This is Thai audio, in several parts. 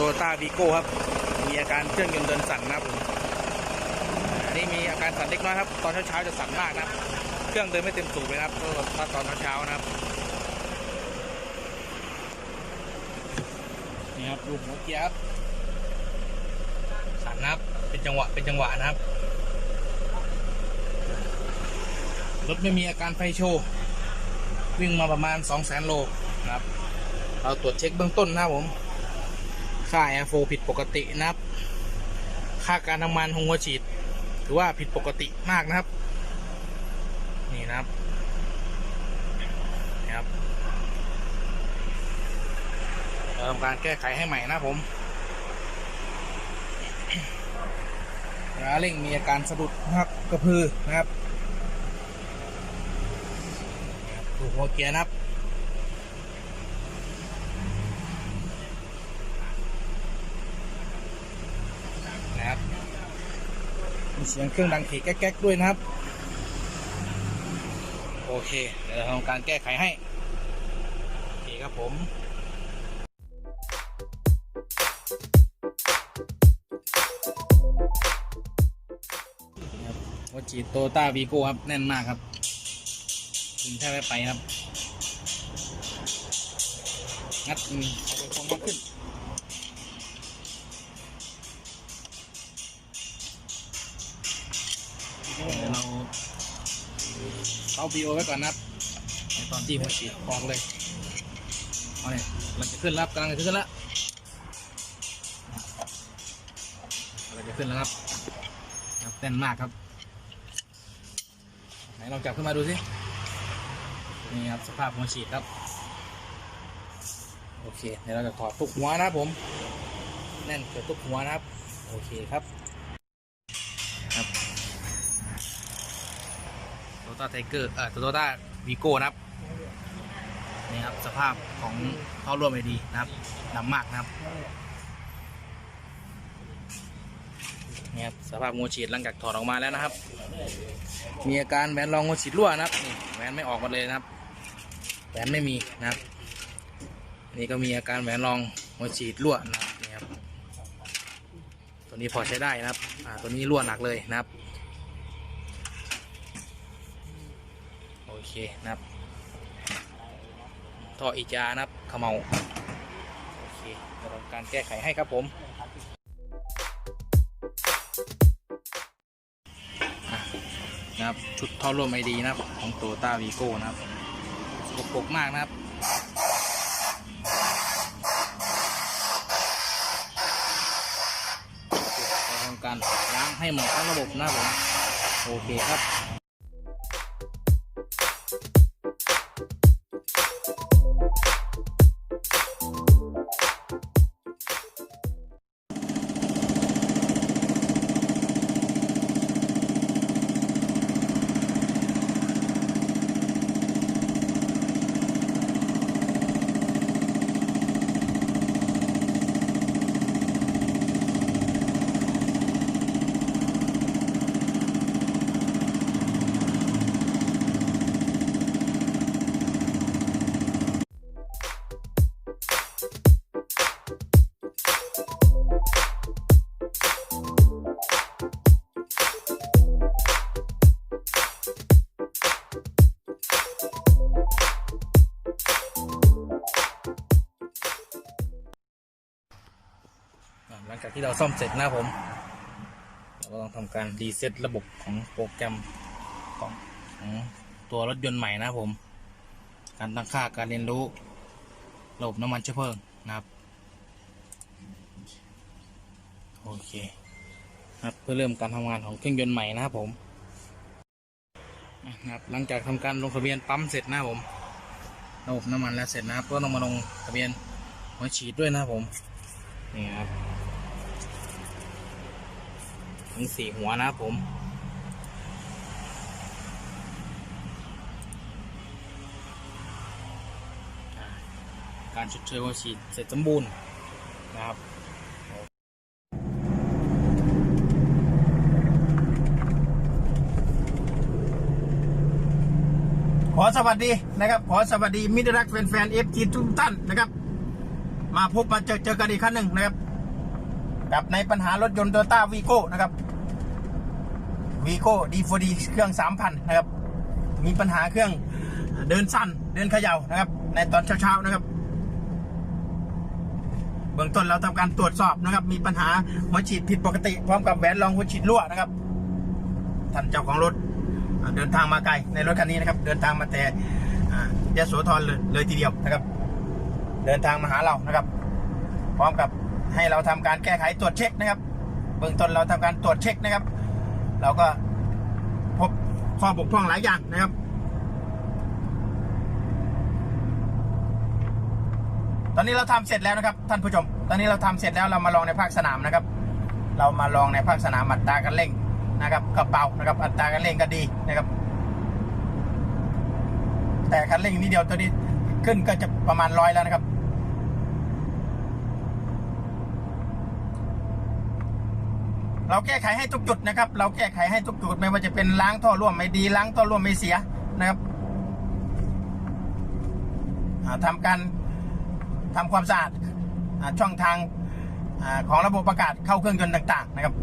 โต้าวีโก้ครับ มีอาการเครื่องยนต์เดินสั่นนะครับผมอันนี้มีอาการสั่นเล็กน้อยครับ ตอนเช้าๆจะสั่นมากนะครับ เครื่องเดินไม่เต็มสูบเลยนะครับถ้าตอนเช้าๆนะครับ นี่ครับดูหัวเกียร์ครับ สั่นนะครับ เป็นจังหวะ เป็นจังหวะนะครับ รถไม่มีอาการไฟโชว์วิ่งมาประมาณ 2 0 0 0 0 0 โลนะครับ เราตรวจเช็คเบื้องต้นนะครับผม ค่าแอร์โฟผิดปกตินะครับ ค่าการทำงานของหัวฉีดถือว่าผิดปกติมากนะครับ นี่นะครับนี่ครับทำการแก้ไขให้ใหม่นะผมราเร่งมีอาการสะดุดนะครับกระพือนะครับดูกหัวเกียร์นะครับ มีเสียงเครื่องดังถีแก๊กๆด้วยนะครับ โอเค เดี๋ยวเราทำการแก้ไขให้โอเคครับผมรับวัจีโตต้าวีโก้ครับ แน่นมากครับถึงแทบไม่ไปครับ งัด เอาบีโอไว้ก่อนนะครับในตอนที่หัวฉีดออกเลยเอาเนี่ยกำลังจะขึ้นแล้วครับกำลังจะขึ้นแล้วกำลังจะขึ้นแล้วครับครับแน่นมากครับ ไหนลองจับขึ้นมาดูสินี่ครับสภาพหัวฉีดครับ โอเคเดี๋ยวเราจะถอดตุกหัวนะครับผม แน่นเกิดตุกหัวนะครับ โอเคครับ ตต้าไทเกอร์เอ่อโตต้าวีโก้นะครับนี่ครับสภาพของท่อร่วมไอดีนะครับดำมากนะครับนี่ครับสภาพงูฉีดหลังจากถอดออกมาแล้วนะครับ มีอาการแหวนรองงูฉีดรั่วนะครับนี่แหวนไม่ออกมาเลยนะครับแหวนไม่มีนะครับ นี่ก็มีอาการแหวนรองงูฉีดรั่วนะครับนี่ครับตัวนี้พอใช้ได้นะครับอ่าตัวนี้รั่วหนักเลยนะครับ โอ เคนะครับท่ออีจานะครับขมเมาโอเคเราทำการแก้ไขให้ครับผมนะครับชุดท่อร่วมไอดีนะครับ ของโตต้าวีโก้นะครับสกปรกมากนะครับทำการล้างให้หมดทั้งระบบนะครับผมโอเคครับ หลังจากที่เราซ่อมเสร็จนะครับผม เราก็ต้องทำการรีเซ็ตระบบของโปรแกรมของของตัวรถยนต์ใหม่นะครับผม การตั้งค่าการเรียนรู้ระบบน้ำมันเชื้อเพลิงนะครับ โอเคครับเพื่อเริ่มการทำงานของเครื่องยนต์ใหม่นะครับผมนะครับหลังจากทำการลงทะเบียนปั๊มเสร็จนะผมระบบน้ำมันแล้วเสร็จนะครับก็ต้องมาลงทะเบียนหัวฉีดด้วยนะผมนี่ครับ มีสี่หัวนะครับผมการชดเชยวัคซีนเสร็จสมบูรณ์นะครับขอสวัสดีนะครับ ขอสวัสดีมิตรรักแฟนๆเอฟจีทุกท่านนะครับ มาพบมาเจอเจอกันอีกครั้งหนึ่งนะครับ กับในปัญหารถยนต์โตต้าวีโก้นะครับ วีโก้ดีโฟดีเครื่อง 3,000 นะครับ มีปัญหาเครื่องเดินสั้นเดินเขย่านะครับ ในตอนเช้าๆนะครับ เบื้องต้นเราทำการตรวจสอบนะครับ มีปัญหาหัวฉีดผิดปกติ พร้อมกับแหวนรองหัวฉีดรั่วนะครับท่านเจ้าของรถเดินทางมาไกลในรถคันนี้นะครับ เดินทางมาแต่อ่ายโสธรเลยเลยทีเดียวนะครับ เดินทางมาหาเรานะครับ พร้อมกับให้เราทำการแก้ไขตรวจเช็คนะครับ เบื้องต้นเราทำการตรวจเช็คนะครับ เราก็พบข้อบกพร่องหลายอย่างนะครับ ตอนนี้เราทำเสร็จแล้วนะครับ ท่านผู้ชม ตอนนี้เราทำเสร็จแล้วเรามาลองในภาคสนามนะครับ เรามาลองในภาคสนามอัตราการเร่งนะครับกระเป๋านะครับ อัตราการเร่งก็ดีนะครับ แต่คันเร่งนิดเดียวตัวนี้ขึ้นก็จะประมาณร้อยแล้วนะครับ เราแก้ไขให้ทุกจุดนะครับ เราแก้ไขให้ทุกจุดไม่ว่าจะเป็นล้างท่อร่วมไม่ดีล้างท่อร่วมไม่เสียนะครับอ่าทำการทำความสะอาดอช่องทางอของระบบประกาศเข้าเครื่องยนต์ต่าง ๆ นะครับ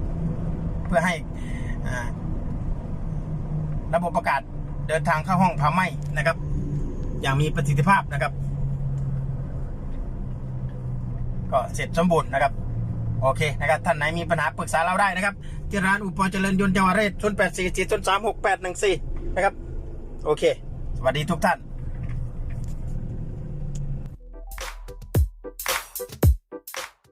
เพื่อให้อระบบประกาศเดินทางเข้าห้องเผาไหม้นะครับ อย่างมีประสิทธิภาพนะครับ ก็เสร็จสมบูรณ์นะครับ โอเคนะครับท่านไหนมีปัญหาปรึกษาเราได้นะครับ ที่ร้านอุปกรณ์เจริญยนต์เยาวเรศ0 8 4 4 3 6 8 1 4นะครับ โอเค สวัสดีทุกท่าน